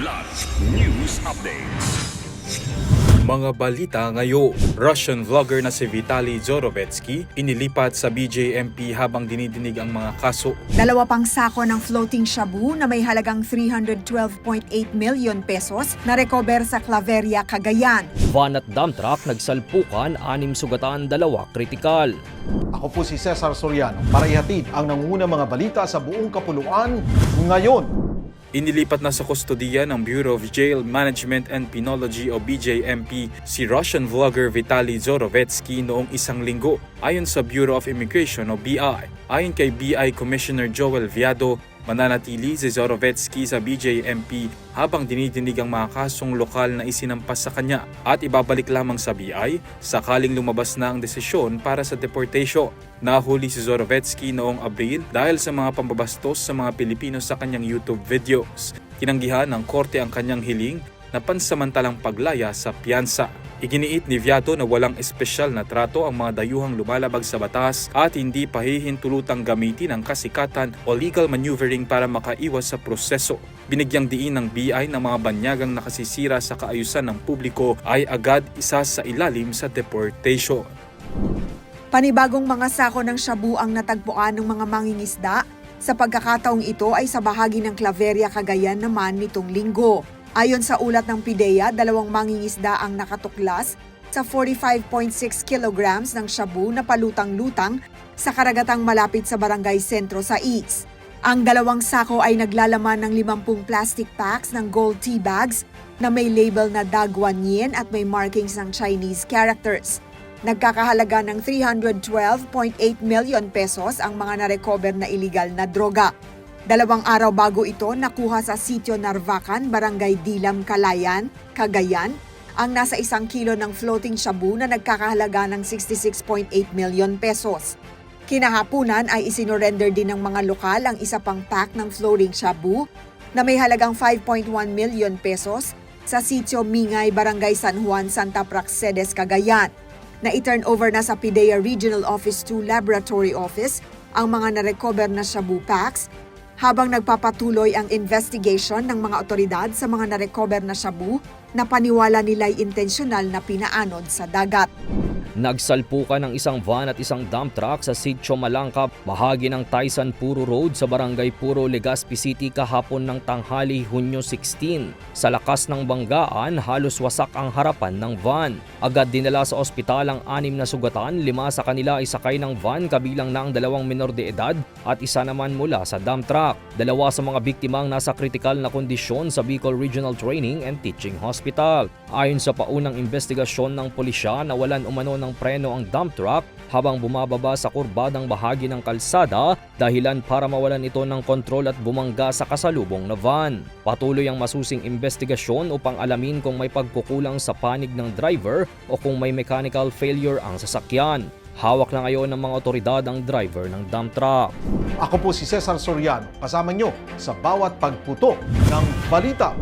Kidlat News Updates. Mga balita ngayon, Russian vlogger na si Vitaly Zorovetsky inilipat sa BJMP habang dinidinig ang mga kaso. Dalawa pang sako ng floating shabu na may halagang 312.8 million pesos na recover sa Claveria, Cagayan. Van at dump truck nagsalpukan, anim sugatan, dalawa kritikal. Ako po si Cesar Soriano para ihatid ang nangungunang mga balita sa buong kapuluan ngayon. Inilipat na sa kustodiya ng Bureau of Jail Management and Penology o BJMP si Russian vlogger Vitaly Zorovetsky noong isang linggo ayon sa Bureau of Immigration o BI. Ayon kay BI Commissioner Joel Viado, mananatili si Zorovetsky sa BJMP habang dinidinig ang mga kasong lokal na isinampas sa kanya at ibabalik lamang sa BI sakaling lumabas na ang desisyon para sa deportation. Nahuli si Zorovetsky noong Abril dahil sa mga pambabastos sa mga Pilipino sa kanyang YouTube videos. Tinanggihan ng korte ang kanyang hiling na pansamantalang paglaya sa piyansa. Iginiit ni Viato na walang espesyal na trato ang mga dayuhang lumalabag sa batas at hindi pahihintulutang gamitin ang kasikatan o legal maneuvering para makaiwas sa proseso. Binigyang diin ng BI na mga banyagang nakasisira sa kaayusan ng publiko ay agad isa sa ilalim sa deportation. Panibagong mga sako ng shabu ang natagpuan ng mga mangingisda. Sa pagkakataong ito ay sa bahagi ng Claveria, Cagayan naman nitong linggo. Ayon sa ulat ng PIDEA, dalawang mangingisda ang nakatuklas sa 45.6 kilograms ng shabu na palutang-lutang sa karagatang malapit sa barangay sentro sa East. Ang dalawang sako ay naglalaman ng 50 plastic packs ng gold tea bags na may label na Dagwan Yen at may markings ng Chinese characters. Nagkakahalaga ng 312.8 million pesos ang mga narecover na illegal na droga. Dalawang araw bago ito, nakuha sa sitio Narvacan, Barangay Dilam, Kalayan, Cagayan, ang nasa isang kilo ng floating shabu na nagkakahalaga ng 66.8 million pesos. Kinahapunan ay isinorender din ng mga lokal ang isa pang pack ng floating shabu na may halagang 5.1 million pesos sa sitio Mingay, Barangay San Juan, Santa Praxedes, Cagayan na i-turn over na sa PIDEA Regional Office 2 Laboratory Office ang mga na-recover na shabu packs habang nagpapatuloy ang investigation ng mga otoridad sa mga na-recover na shabu na paniwala nila'y intensyonal na pinaanod sa dagat. Nagsalpukan ng isang van at isang dump truck sa Sitio Malangka, bahagi ng Taisan Puro Road sa Barangay Puro, Legazpi City kahapon ng tanghali Hunyo 16. Sa lakas ng banggaan, halos wasak ang harapan ng van. Agad dinala sa ospital ang anim na sugatan, lima sa kanila ay sakay ng van kabilang na ang dalawang minor de edad at isa naman mula sa dump truck. Dalawa sa mga biktimang nasa kritikal na kondisyon sa Bicol Regional Training and Teaching Hospital. Ayon sa paunang investigasyon ng pulisya, nawalan umano ng preno ang dump truck habang bumababa sa kurbadang bahagi ng kalsada dahilan para mawalan ito ng kontrol at bumangga sa kasalubong na van. Patuloy ang masusing investigasyon upang alamin kung may pagkukulang sa panig ng driver o kung may mechanical failure ang sasakyan. Hawak na ngayon ng mga otoridad ang driver ng dump truck. Ako po si Cesar Soriano, kasama nyo sa bawat pagputo ng balita.